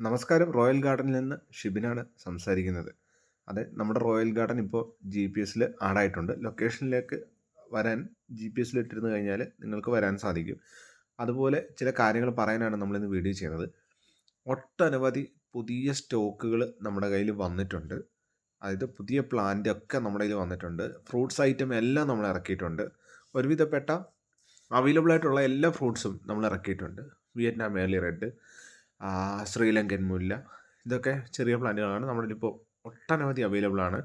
നമസ്കാരം. റോയൽ ഗാർഡനിൽ നിന്ന് ഷിബിനാണ് സംസാരിക്കുന്നത്. അതെ നമ്മുടെ റോയൽ ഗാർഡൻ ഇപ്പോൾ ജി പി എസിൽ ആഡായിട്ടുണ്ട്. ലൊക്കേഷനിലേക്ക് വരാൻ ജി പി എസിൽ ഇട്ടിരുന്നു കഴിഞ്ഞാൽ നിങ്ങൾക്ക് വരാൻ സാധിക്കും. അതുപോലെ ചില കാര്യങ്ങൾ പറയാനാണ് നമ്മളിന്ന് വീഡിയോ ചെയ്യുന്നത്. ഒട്ടനവധി പുതിയ സ്റ്റോക്കുകൾ നമ്മുടെ കയ്യിൽ വന്നിട്ടുണ്ട്. അതായത് പുതിയ പ്ലാന്റ് ഒക്കെ നമ്മുടെ കയ്യിൽ വന്നിട്ടുണ്ട്. ഫ്രൂട്ട്സ് ഐറ്റം എല്ലാം നമ്മൾ ഇറക്കിയിട്ടുണ്ട്. ഒരുവിധപ്പെട്ട അവൈലബിൾ ആയിട്ടുള്ള എല്ലാ ഫ്രൂട്ട്സും നമ്മൾ ഇറക്കിയിട്ടുണ്ട്. വിയറ്റ്നാം ഏർലി റെഡ് ശ്രീലങ്കൻ മുല്ല. ഇതൊക്കെ ചെറിയ പ്ലാന്റുകളാണ്. നമ്മളിപ്പോൾ ഒട്ടനവധി അവൈലബിൾ ആണ്.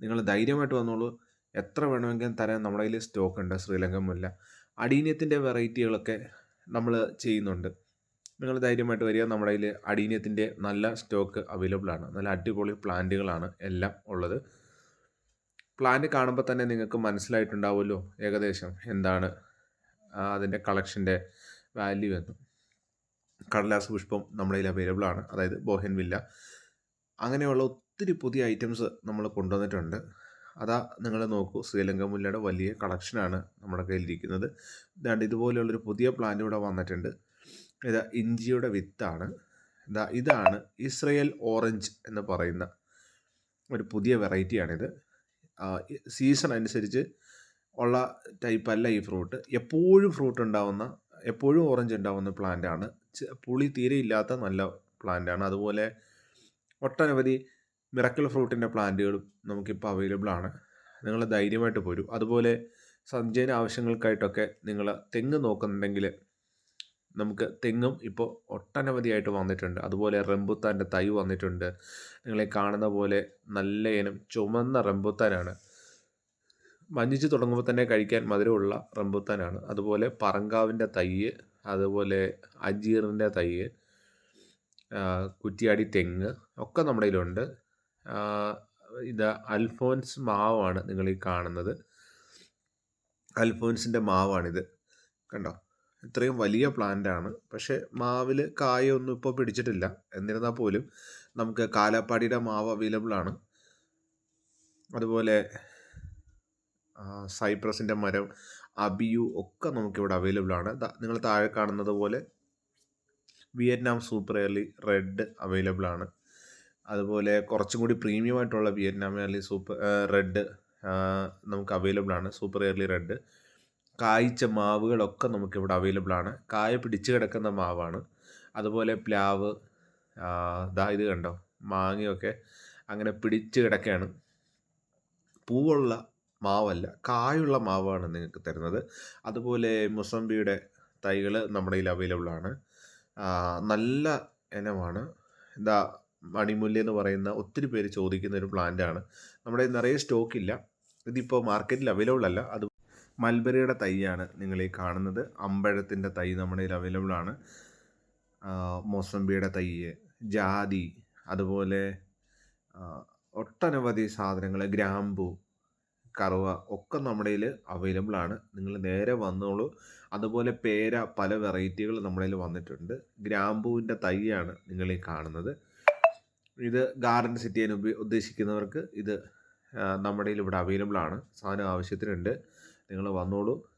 നിങ്ങൾ ധൈര്യമായിട്ട് വന്നോളൂ. എത്ര വേണമെങ്കിലും തരാൻ നമ്മുടെ കയ്യിൽ സ്റ്റോക്ക് ഉണ്ട് ശ്രീലങ്കൻ മുല്ല. അടീനിയത്തിന്റെ വെറൈറ്റികളൊക്കെ നമ്മൾ ചെയ്യുന്നുണ്ട്. നിങ്ങൾ ധൈര്യമായിട്ട് വരിക. നമ്മുടെ കയ്യിൽ അടീനിയത്തിന്റെ നല്ല സ്റ്റോക്ക് അവൈലബിൾ ആണ്. നല്ല അടിപൊളി പ്ലാന്റുകളാണ് എല്ലാം ഉള്ളത്. പ്ലാന്റ് കാണുമ്പോൾ തന്നെ നിങ്ങൾക്ക് മനസ്സിലായിട്ടുണ്ടാവുമല്ലോ ഏകദേശം എന്താണ് അതിന്റെ കളക്ഷന്റെ വാല്യൂ എന്ന്. കടലാസ് പുഷ്പം നമ്മുടെ കയ്യിൽ അവൈലബിൾ ആണ്. അതായത് ബോഹൻ വില്ല. അങ്ങനെയുള്ള ഒത്തിരി പുതിയ ഐറ്റംസ് നമ്മൾ കൊണ്ടുവന്നിട്ടുണ്ട്. അതാ നിങ്ങൾ നോക്കൂ. ശ്രീലങ്ക മുല്ലയുടെ വലിയ കളക്ഷനാണ് നമ്മുടെ കയ്യിലിരിക്കുന്നത് ഇതാണ്ട് ഇതുപോലെയുള്ളൊരു പുതിയ പ്ലാന്റ് ഇവിടെ വന്നിട്ടുണ്ട്. ഇതാ ഇഞ്ചിയുടെ വിത്താണ്. ഇതാ ഇതാണ് ഇസ്രയേൽ ഓറഞ്ച് എന്ന് പറയുന്ന ഒരു പുതിയ വെറൈറ്റിയാണിത് സീസൺ അനുസരിച്ച് ഉള്ള ടൈപ്പല്ല ഈ ഫ്രൂട്ട് എപ്പോഴും ഫ്രൂട്ട് ഉണ്ടാവുന്ന എപ്പോഴും ഓറഞ്ച് ഉണ്ടാവുന്ന പ്ലാന്റ് ആണ്. പുളി തീരെ ഇല്ലാത്ത നല്ല പ്ലാന്റ് ആണ്. അതുപോലെ ഒട്ടനവധി മിറക്കിൾ ഫ്രൂട്ടിന്റെ പ്ലാന്റുകളും നമുക്കിപ്പോൾ അവൈലബിൾ ആണ്. നിങ്ങൾ ധൈര്യമായിട്ട് പോരും. അതുപോലെ സഞ്ചയന ആവശ്യങ്ങൾക്കായിട്ടൊക്കെ നിങ്ങൾ തെങ്ങ് നോക്കുന്നുണ്ടെങ്കിൽ നമുക്ക് തെങ്ങും ഇപ്പോൾ ഒട്ടനവധിയായിട്ട് വന്നിട്ടുണ്ട്. അതുപോലെ റംബുത്താന്റെ തൈ വന്നിട്ടുണ്ട്. നിങ്ങളെ കാണുന്ന പോലെ നല്ല ഇനം ചുമന്ന റംബുത്താനാണ്. മഞ്ഞിച്ച് തുടങ്ങുമ്പോൾ തന്നെ കഴിക്കാൻ മധുരമുള്ള റംബുത്താനാണ് അതുപോലെ പറങ്കാവിന്റെ തൈ അതുപോലെ അജീറിന്റെ തൈ കുറ്റിയാടി തെങ്ങ് ഒക്കെ നമ്മുടെ കയ്യിലുണ്ട്. ഇത് അൽഫോൻസ് മാവാണ് നിങ്ങൾ ഈ കാണുന്നത്. അൽഫോൻസിന്റെ മാവാണിത്. കണ്ടോ? ഇത്രയും വലിയ പ്ലാന്റാണ് പക്ഷേ മാവിൽ കായൊന്നും ഇപ്പോൾ പിടിച്ചിട്ടില്ല. എന്നിരുന്നാൽ പോലും നമുക്ക് കാലാപ്പാടിയുടെ മാവ് അവൈലബിൾ ആണ്. അതുപോലെ സൈപ്രസിന്റെ മരം അബിയു ഒക്കെ നമുക്കിവിടെ അവൈലബിൾ ആണ്. നിങ്ങൾ താഴെ കാണുന്നത് പോലെ Vietnam super early red available ആണ്. അതുപോലെ കുറച്ചും കൂടി പ്രീമിയം ആയിട്ടുള്ള വിയറ്റ്നാം എയർലി സൂപ്പർ റെഡ് നമുക്ക് അവൈലബിൾ ആണ്. Super early red. കായ്ച്ച മാവുകളൊക്കെ നമുക്കിവിടെ അവൈലബിൾ ആണ്. കായ പിടിച്ച് കിടക്കുന്ന മാവാണ്. അതുപോലെ പ്ലാവ് ദാ ഇത് കണ്ടോ? മാങ്ങയൊക്കെ അങ്ങനെ പിടിച്ച് കിടക്കുകയാണ് പൂവുള്ള മാവല്ല. കായുള്ള മാവാണ് നിങ്ങൾക്ക് തരുന്നത്. അതുപോലെ മുസംബിയുടെ തൈകൾ നമ്മുടെ കയ്യിൽ അവൈലബിൾ ആണ്. നല്ല ഇനമാണ്. ഇതാ മണിമുല്ല എന്ന് പറയുന്ന ഒത്തിരി പേര് ചോദിക്കുന്ന ഒരു പ്ലാന്റ് ആണ്. നമ്മുടെ നിറയെ സ്റ്റോക്ക് ഇല്ല. ഇതിപ്പോൾ മാർക്കറ്റിൽ അവൈലബിൾ അല്ല. അത് മൽബരിയുടെ തൈയാണ് നിങ്ങൾ ഈ കാണുന്നത്. അമ്പഴത്തിന്റെ തൈ നമ്മുടെ കയ്യിൽ അവൈലബിൾ ആണ്. ആ, മൊസംബിയുടെ തൈ ജാതി അതുപോലെ ഒട്ടനവധി സാധനങ്ങൾ ഗ്രാമ്പു കറുവ ഒക്കെ നമ്മുടെ കയ്യിൽ അവൈലബിൾ ആണ്. നിങ്ങൾ നേരെ വന്നോളൂ. അതുപോലെ പേര പല വെറൈറ്റികൾ നമ്മുടെ കയ്യിൽ വന്നിട്ടുണ്ട്. ഗ്രാമ്പൂവിന്റെ തൈയാണ് നിങ്ങൾ ഈ കാണുന്നത്. ഇത് ഗാർഡൻ സിറ്റി ചെയ്യാൻ ഉദ്ദേശിക്കുന്നവർക്ക് ഇത് നമ്മുടെ ഇവിടെ അവൈലബിൾ ആണ്. സാധനം ആവശ്യത്തിനുണ്ട്. നിങ്ങൾ വന്നോളൂ.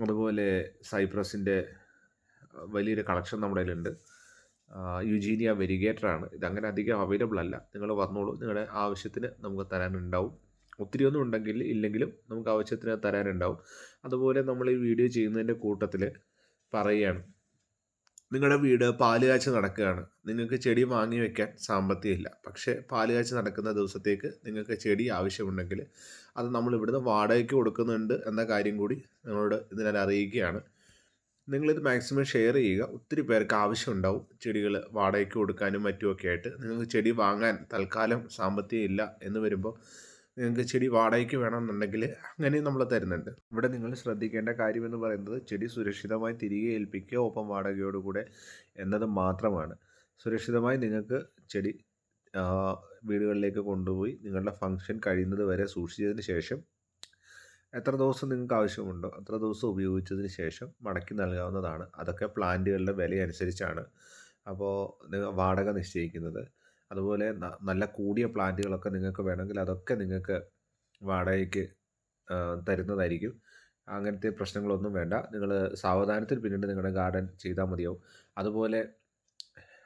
അതുപോലെ സൈപ്രസിന്റെ വലിയൊരു കളക്ഷൻ നമ്മുടെ കയ്യിലുണ്ട് യുജീനിയ വെരിഗേറ്റർ ആണ്. ഇതങ്ങനെ അധികം അവൈലബിൾ അല്ല. നിങ്ങൾ വന്നോളൂ. നിങ്ങളുടെ ആവശ്യത്തിന് നമുക്ക് തരാനുണ്ടാവും. ഒത്തിരി ഒന്നും ഉണ്ടെങ്കിൽ ഇല്ലെങ്കിലും നമുക്ക് ആവശ്യത്തിന് തരാനുണ്ടാവും. അതുപോലെ നമ്മൾ ഈ വീഡിയോ ചെയ്യുന്നതിന്റെ കൂട്ടത്തിൽ പറയുകയാണ്. നിങ്ങളുടെ വീട് പാൽ കാച്ച് നടക്കുകയാണ്. നിങ്ങൾക്ക് ചെടി വാങ്ങി വെക്കാൻ സാമ്പത്തികമില്ല. പക്ഷേ പാൽ കാച്ച് നടക്കുന്ന ദിവസത്തേക്ക് നിങ്ങൾക്ക് ചെടി ആവശ്യമുണ്ടെങ്കിൽ അത് നമ്മൾ ഇവിടുന്ന് വാടകയ്ക്ക് കൊടുക്കുന്നുണ്ട് എന്ന കാര്യം കൂടി നിങ്ങളോട് ഇതിനാൽ അറിയിക്കുകയാണ്. നിങ്ങളിത് മാക്സിമം ഷെയർ ചെയ്യുക. ഒത്തിരി പേർക്ക് ആവശ്യമുണ്ടാവും ചെടികൾ വാടകയ്ക്ക് കൊടുക്കാനും മറ്റുമൊക്കെ ആയിട്ട്. നിങ്ങൾക്ക് ചെടി വാങ്ങാൻ തൽക്കാലം സാമ്പത്തികം ഇല്ല എന്ന് വരുമ്പോൾ നിങ്ങൾക്ക് ചെടി വാടകയ്ക്ക് വേണമെന്നുണ്ടെങ്കിൽ അങ്ങനെ നമ്മൾ തരുന്നുണ്ട്. ഇവിടെ നിങ്ങൾ ശ്രദ്ധിക്കേണ്ട കാര്യമെന്ന് പറയുന്നത് ചെടി സുരക്ഷിതമായി തിരികെ ഏൽപ്പിക്കുക ഒപ്പം വാടകയോടുകൂടെ എന്നത് മാത്രമാണ്. സുരക്ഷിതമായി നിങ്ങൾക്ക് ചെടി വീടുകളിലേക്ക് കൊണ്ടുപോയി നിങ്ങളുടെ ഫംഗ്ഷൻ കഴിയുന്നത് വരെ സൂക്ഷിച്ചതിന് ശേഷം എത്ര ദിവസം നിങ്ങൾക്ക് ആവശ്യമുണ്ടോ അത്ര ദിവസം ഉപയോഗിച്ചതിന് ശേഷം മടക്കി നൽകാവുന്നതാണ്. അതൊക്കെ പ്ലാന്റുകളുടെ വില അനുസരിച്ചാണ് അപ്പോൾ വാടക നിശ്ചയിക്കുന്നത്. അതുപോലെ നല്ല കൂടിയ പ്ലാന്റുകളൊക്കെ നിങ്ങൾക്ക് വേണമെങ്കിൽ അതൊക്കെ നിങ്ങൾക്ക് വാടകയ്ക്ക് തരുന്നതായിരിക്കും. അങ്ങനത്തെ പ്രശ്നങ്ങളൊന്നും വേണ്ട. നിങ്ങൾ സാവധാനത്തിൽ പിന്നീട് നിങ്ങളുടെ ഗാർഡൻ ചെയ്താൽ മതിയാവും. അതുപോലെ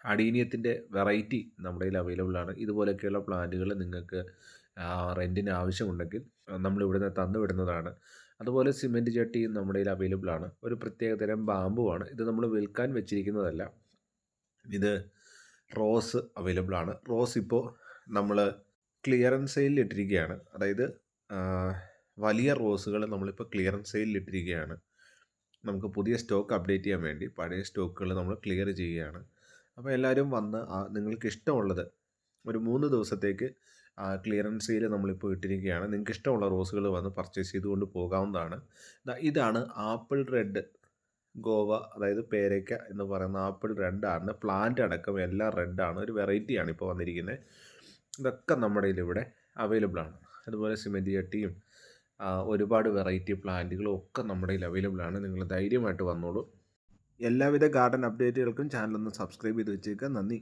അടീനിയത്തിന്റെ വെറൈറ്റി നമ്മുടെ കയ്യിൽ അവൈലബിൾ ആണ്. ഇതുപോലെയൊക്കെയുള്ള പ്ലാന്റുകൾ നിങ്ങൾക്ക് റെന്റിന് ആവശ്യമുണ്ടെങ്കിൽ നമ്മൾ ഇവിടുന്ന് തന്നു വിടുന്നതാണ്. അതുപോലെ സിമെന്റ് ചട്ടിയും നമ്മുടെ കയ്യിൽ അവൈലബിൾ ആണ്. ഒരു പ്രത്യേകതരം ബാമ്പുവാണ്. ഇത് നമ്മൾ വിൽക്കാൻ വെച്ചിരിക്കുന്നതല്ല. ഇത് റോസ് അവൈലബിൾ ആണ്. റോസ് ഇപ്പോൾ നമ്മൾ ക്ലിയറൻസ് സെയിലിൽ ഇട്ടിരിക്കുകയാണ് അതായത് വലിയ റോസുകൾ നമ്മളിപ്പോൾ ക്ലിയറൻസ് സെയിലിൽ ഇട്ടിരിക്കുകയാണ് നമുക്ക് പുതിയ സ്റ്റോക്ക് അപ്ഡേറ്റ് ചെയ്യാൻ വേണ്ടി പഴയ സ്റ്റോക്കുകൾ നമ്മൾ ക്ലിയർ ചെയ്യുകയാണ്. അപ്പോൾ എല്ലാവരും വന്ന് നിങ്ങൾക്ക് ഇഷ്ടമുള്ളത് ഒരു മൂന്ന് ദിവസത്തേക്ക് ക്ലിയറൻസ് സെയിൽ നമ്മളിപ്പോൾ ഇട്ടിരിക്കുകയാണ് നിങ്ങൾക്ക് ഇഷ്ടമുള്ള റോസുകൾ വന്ന് പർച്ചേസ് ചെയ്തുകൊണ്ട് പോകാവുന്നതാണ്. ഇതാണ് ആപ്പിൾ റെഡ് ഗോവ അതായത് പേരയ്ക്ക എന്ന് പറയുന്ന ആപ്പിൾ റെഡാണ് പ്ലാന്റ് അടക്കം എല്ലാം റെഡാണ് ഒരു വെറൈറ്റിയാണ് ഇപ്പോൾ വന്നിരിക്കുന്നത് ഇതൊക്കെ നമ്മുടെ ഇവിടെ അവൈലബിൾ ആണ്. അതുപോലെ സിമെന്റ് ചട്ടിയും ഒരുപാട് വെറൈറ്റി പ്ലാന്റുകളും ഒക്കെ നമ്മുടെ അവൈലബിൾ ആണ്. നിങ്ങൾ ധൈര്യമായിട്ട് വന്നോളൂ. എല്ലാവിധ ഗാർഡൻ അപ്ഡേറ്റുകൾക്കും ചാനലൊന്ന് സബ്സ്ക്രൈബ് ചെയ്ത് വെച്ചേക്കുക നന്ദി.